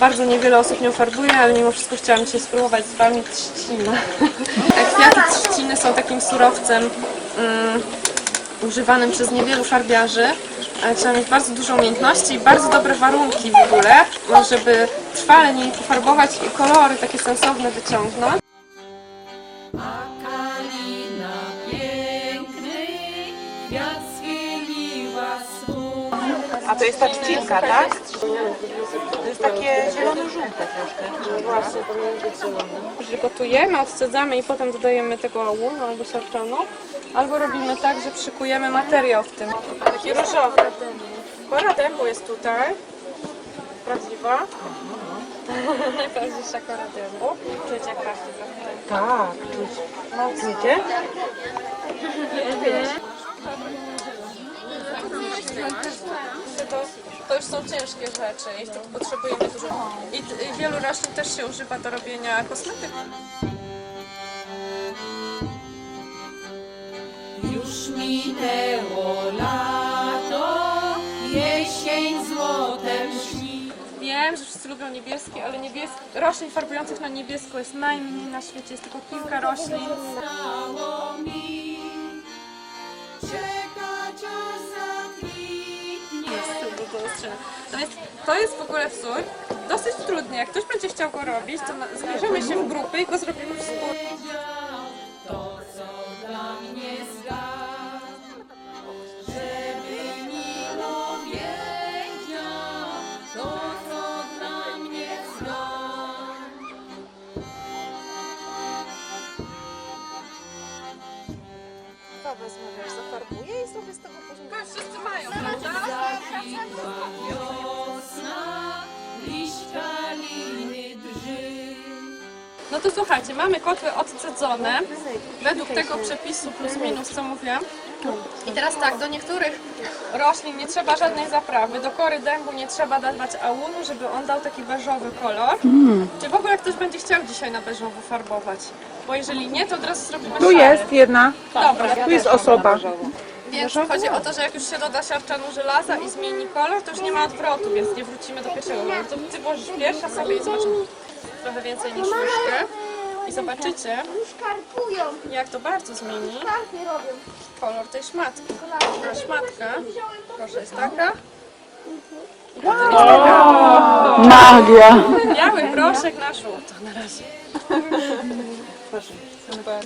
Bardzo niewiele osób nią farbuje, ale mimo wszystko chciałam dzisiaj spróbować z Wami trzcinę. Kwiaty trzciny są takim surowcem mm, używanym przez niewielu farbiarzy. ale Trzeba mieć bardzo dużo umiejętności i bardzo dobre warunki w ogóle, żeby trwale niej pofarbować i kolory takie sensowne wyciągnąć. A to jest ta trzcinka, tak? To jest takie zielono-żółte troszkę. Właśnie, powinien być zielony. Gotujemy, odcedzamy i potem dodajemy tego łunu albo siarczanu. Albo robimy tak, że przykujemy materiał w tym. Taki różowy. Kora dębu jest tutaj. Prawdziwa. Najprawdziwsza kora dębu. Czujecie jak pachnie trochę. Tak, czuć. Czujecie? To, to już są ciężkie rzeczy, jeśli potrzebujemy dużo. I, I wielu roślin też się używa do robienia kosmetyków. Już minęło lato, jesień złotem śni. Wiem, że wszyscy lubią niebieskie, ale niebieski, roślin farbujących na niebiesko jest najmniej na świecie. Jest tylko kilka roślin. Stało mi To jest w ogóle wzór dosyć trudny. Jak ktoś będzie chciał go robić, to zmierzymy się w grupy i go zrobimy wspólnie. Wiesz, zafarbuję i zrobię z tego porządek. To wszyscy mają, prawda? Wiosna, liść kaliny drży. No to słuchajcie, mamy kotły odcedzone według tego przepisu plus minus, co mówiłam. I teraz tak, do niektórych roślin nie trzeba żadnej zaprawy, do kory dębu nie trzeba dawać aunu, żeby on dał taki beżowy kolor. Czy w ogóle ktoś będzie chciał dzisiaj na beżowo farbować? Bo jeżeli nie, to od razu zrobimy Tu szary. jest jedna. Dobra, Tu jest osoba. więc chodzi o to, że jak już się doda siarczanu żelaza i zmieni kolor, to już nie ma odwrotu, więc nie wrócimy do pierwszego koloru. To ty włożysz pierwsza sobie i zobaczymy trochę więcej niż łyżkę. I zobaczycie, Szkarpują, jak to bardzo zmieni szkarpy robią. kolor tej szmatki. Ta szmatka, proszę, jest taka. Magia. Biały proszek na żółto na razie.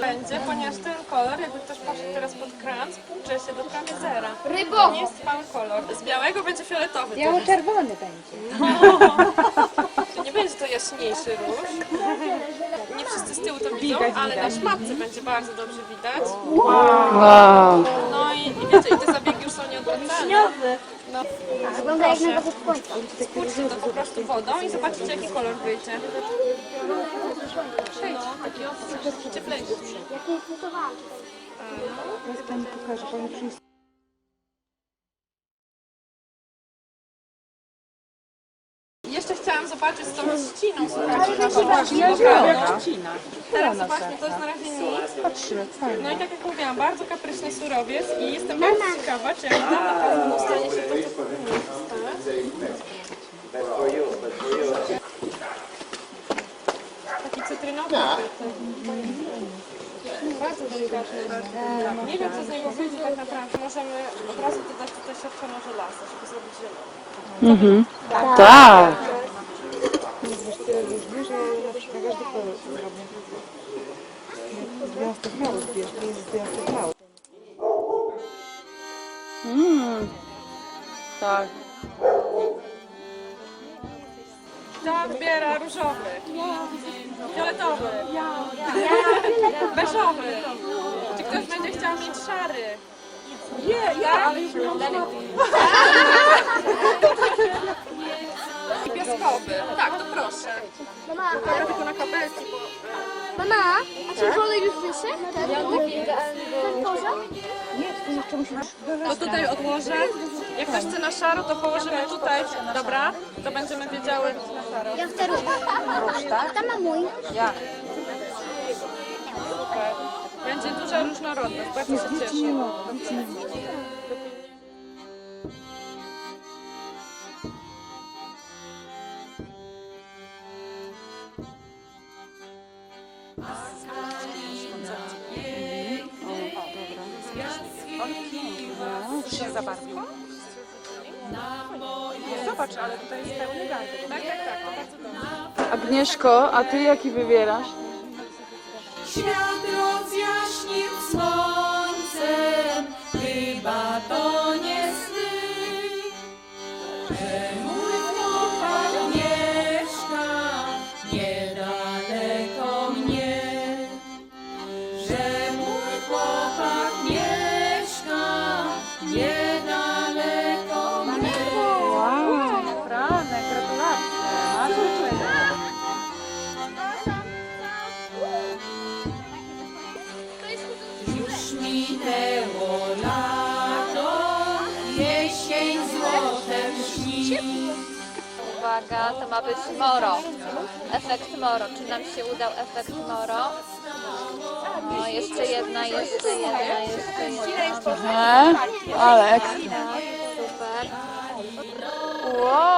Będzie, ponieważ ten kolor, jakby ktoś poszedł teraz pod kran, spłucze się do prawie zera. To Rybą. nie jest cały kolor. Z białego będzie fioletowy. To Biało-czerwony będzie. nie będzie to jaśniejszy róż. Nie wszyscy z tyłu to widzą, ale na szmatce będzie bardzo dobrze widać. Wow. No i, i wiecie, i te zabiegi już są nieodwracalne. No, Wygląda jak na słońca. spójrzcie to po prostu wodą i zobaczycie jaki kolor wyjdzie. Cieplejszy. Jak. Jeszcze chciałam zobaczyć z tą trzciną, słuchajcie, naszą właśnie lokalną. Teraz zobaczmy, to jest na razie nic. Patrzymy, fajnie. No i tak jak mówiłam, bardzo kapryśny surowiec i jestem bardzo ciekawa, czy jak dam na pewno stanie się to, co powinno stać. Cytrynowy. Bardzo delikatny. Nie wiem, co z niego wyjdzie tak naprawdę. Możemy od razu dodać tutaj siarczano żelaza, żeby zrobić zielony. Tak. Mm. Tak. Kto odbiera różowy? Fioletowy? Beżowy? Czy ktoś będzie chciał mieć szary? Nie, ja, ale już mam I piaskowy. Tak, to proszę. Mama, Dobra, tylko na kabelki, bo... mama, a czy wolę już wyszedł? Ten, ten poziom? To tutaj odłożę. Jak ktoś chce na szaro, to położymy tutaj. Dobra? To będziemy wiedziały. Ja chcę róż. Tam ma mój. Będzie duża różnorodność. Bardzo się cieszę. No, to się za bardzo. Zobacz, ale tutaj jest pełny garnek. Tak, tak, tak. Bardzo dobrze. Agnieszko, a ty jaki wybierasz? Świat Uwaga, to ma być moro. Efekt moro. Czy nam się udał efekt moro? No, jeszcze jedna, jeszcze jedna, jeszcze jedna. Ale ekstra. Tak, super. Wow!